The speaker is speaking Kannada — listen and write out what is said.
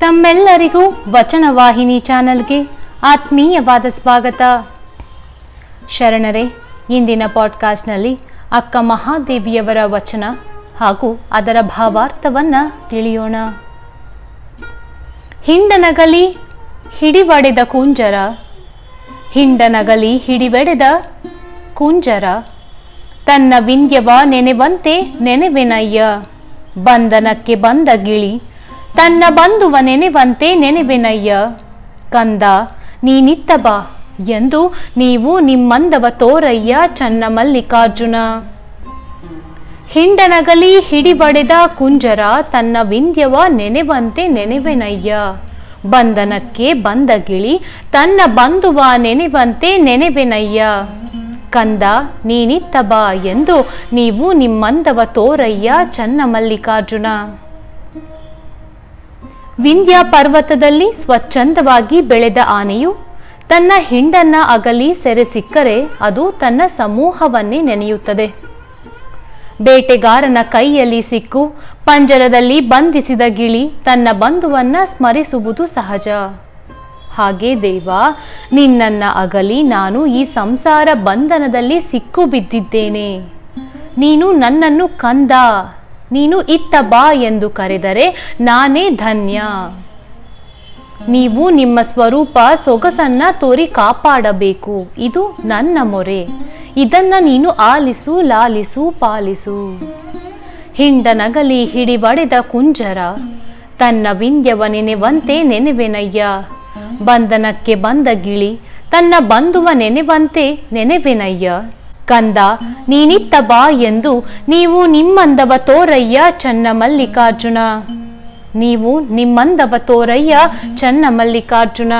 ತಮ್ಮೆಲ್ಲರಿಗೂ ವಚನವಾಹಿನಿ ಚಾನೆಲ್ಗೆ ಆತ್ಮೀಯವಾದ ಸ್ವಾಗತ. ಶರಣರೇ, ಇಂದಿನ ಪಾಡ್ಕಾಸ್ಟ್ನಲ್ಲಿ ಅಕ್ಕ ಮಹಾದೇವಿಯವರ ವಚನ ಹಾಗೂ ಅದರ ಭಾವಾರ್ಥವನ್ನ ತಿಳಿಯೋಣ. ಹಿಂಡನಗಲಿ ಹಿಡಿವಡೆದ ಕುಂಜರ, ಹಿಂಡನಗಲಿ ಹಿಡಿವೆಡೆದ ಕುಂಜರ, ತನ್ನ ವಿಂಧ್ಯವ ನೆನೆವಂತೆ ನೆನೆವೆನಯ್ಯ, ಬಂಧನಕ್ಕೆ ಬಂದ ಗಿಳಿ ತನ್ನ ಬಂಧುವ ನೆನೆವಂತೆ ನೆನೆವೆನಯ್ಯ. ಕಂದ ನೀನಿತ್ತ ಬಾ ಎಂದು ನೀವು ನಿಮ್ಮಂದವ ತೋರಯ್ಯ ಚನ್ನ ಮಲ್ಲಿಕಾರ್ಜುನ. ಹಿಂಡನಗಲಿ ಹಿಡಿಬಡೆದ ಕುಂಜರ ತನ್ನ ವಿಂಧ್ಯವ ನೆನೆವಂತೆ ನೆನೆವೆನಯ್ಯ. ಬಂಧನಕ್ಕೆ ಬಂದ ಗಿಳಿ ತನ್ನ ಬಂಧುವ ನೆನೆವಂತೆ ನೆನೆವೆನಯ್ಯ. ಕಂದ ನೀನಿತ್ತ ಬಾ ಎಂದು ನೀವು ನಿಮ್ಮಂದವ ತೋರಯ್ಯ ಚನ್ನ ಮಲ್ಲಿಕಾರ್ಜುನ. ವಿಂಧ್ಯ ಪರ್ವತದಲ್ಲಿ ಸ್ವಚ್ಛಂದವಾಗಿ ಬೆಳೆದ ಆನೆಯು ತನ್ನ ಹಿಂಡನ್ನ ಅಗಲಿ ಸೆರೆ ಸಿಕ್ಕರೆ ಅದು ತನ್ನ ಸಮೂಹವನ್ನೇ ನೆನೆಯುತ್ತದೆ. ಬೇಟೆಗಾರನ ಕೈಯಲ್ಲಿ ಸಿಕ್ಕು ಪಂಜರದಲ್ಲಿ ಬಂಧಿಸಿದ ಗಿಳಿ ತನ್ನ ಬಂಧುವನ್ನ ಸ್ಮರಿಸುವುದು ಸಹಜ. ಹಾಗೆ ದೇವ, ನಿನ್ನನ್ನ ಅಗಲಿ ನಾನು ಈ ಸಂಸಾರ ಬಂಧನದಲ್ಲಿ ಸಿಕ್ಕು ಬಿದ್ದಿದ್ದೇನೆ. ನೀನು ನನ್ನನ್ನು ಕಂದ. ನೀನು ಇತ್ತ ಬಾ ಎಂದು ಕರೆದರೆ ನಾನೇ ಧನ್ಯ. ನೀವು ನಿಮ್ಮ ಸ್ವರೂಪ ಸೊಗಸನ್ನ ತೋರಿ ಕಾಪಾಡಬೇಕು. ಇದು ನನ್ನ ಮೊರೆ. ಇದನ್ನ ನೀನು ಆಲಿಸು, ಲಾಲಿಸು, ಪಾಲಿಸು. ಹಿಂಡನಗಲಿ ಹಿಡಿಬಡೆದ ಕುಂಜರ, ತನ್ನ ವಿಂಧ್ಯವ ನೆನೆವಂತೆ ನೆನೆವೆನಯ್ಯ. ಬಂಧನಕ್ಕೆ ಬಂದ ಗಿಳಿ, ತನ್ನ ಬಂಧುವ ನೆನೆವಂತೆ ನೆನೆವೆನಯ್ಯ. ಕಂದ ನೀನಿತ್ತ ಬಾ ಎಂದು ನೀವು ನಿಮ್ಮಂದವ ತೋರಯ್ಯ ಚನ್ನ ಮಲ್ಲಿಕಾರ್ಜುನ. ನೀವು ನಿಮ್ಮಂದವ ತೋರಯ್ಯ ಚನ್ನ ಮಲ್ಲಿಕಾರ್ಜುನ.